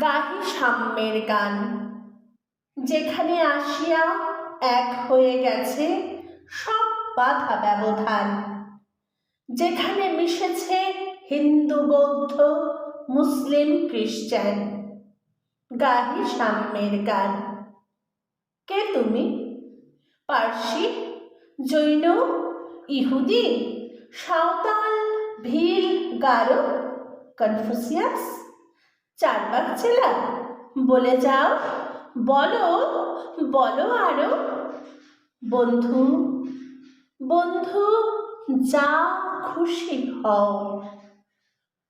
গাহি সাম্যের গান। যেখানে আসিয়া এক হয়ে গেছে সব বাধা ব্যবধান। যেখানে মিশেছে হিন্দু, বৌদ্ধ, মুসলিম খ্রিস্টান গাহি সাম্যের গান। কে তুমি? পার্সি? জৈন? ইহুদি? সাঁওতাল? ভিল? গারো? কনফুসিয়াস? চারবাক জেলা বলে যাও, বলো বলো আরও। বন্ধু বন্ধু যা খুশি হও।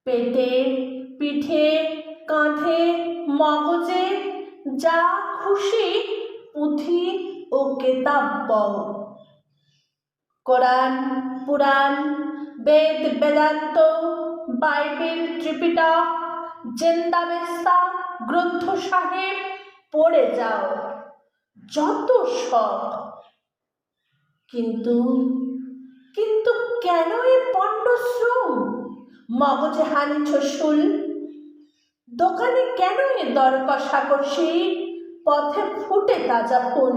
পেটে, পিঠে, কাঁধে, মগজে যা খুশি পুঁথি ও কেতাব বও। Quran, Purana, Veda, Vedanta, Bible, Tripitaka Zend Avesta Granth Sahib পড়ে যাও। যত সব কিন্তু কিন্তু কেন এ পণ্ডশ্রম? মগজে হানিছ শুল দোকানে কেন এ দর কষাকষি পথে ফুটে তাজা ফুল।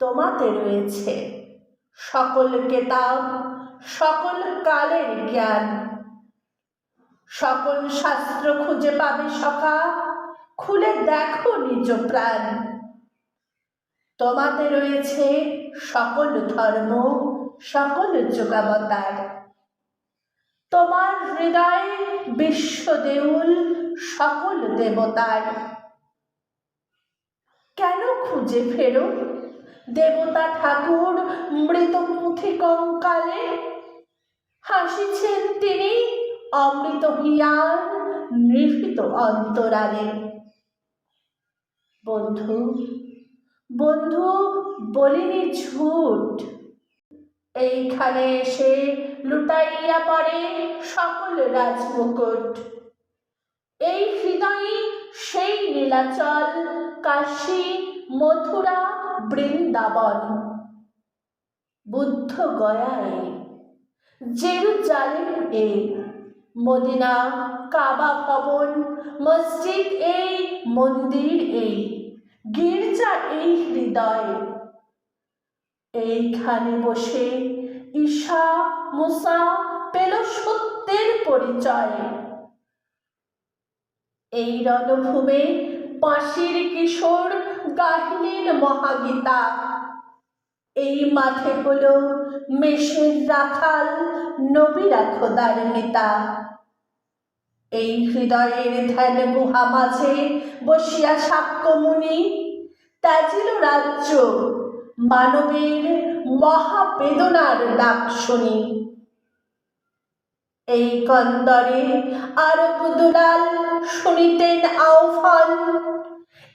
তোমাতে রয়েছে সকল কেতাব, সকল কালের জ্ঞান। সকল শাস্ত্র খুঁজে পাবে সখা। খুলে দেখো নিজ প্রাণ। তোমাতে রয়েছে সকল ধর্ম, সকল যোগাবতার। তোমার হৃদয়ে বিশ্বদেউল সকল দেবতার। কেন খুঁজে ফেরো? দেবতা ঠাকুর মৃত পুঁথি কঙ্কালে হাসিছেন তিনি অমৃত হিয়ার নিভৃত অন্তরালে। বন্ধু বন্ধু, বলিনি ঝুট। এইখানে এসে লুটাইয়া পড়ে সকল রাজমুকুট। এই হৃদয়ে সেই নীলাচল, কাশী, মথুরা, বৃন্দাবন। বুদ্ধ গয়ায় জেরুজালেম এ মদিনা, কাবা ভবন, মসজিদ এই, মন্দির এই, গির্জা এই হৃদয়। এইখানে বসে ঈশা, মুসা পেল সত্যের পরিচয়। এই রণভূমে পাশির কিশোর গাহিনীর মহাগীতা। এই মাঠে হলো মেষের রাখাল, নবীরা খোদার নেতা। এই হৃদয়ের ধ্যান গুহা মাঝে বসিয়া সাক্ষ্যমুনি ত্যাজিল রাজ্য, মানবের মহাবেদনার ডাক শুনি। এই কন্দরে আরব দুলাল শুনিতেন আহ্বান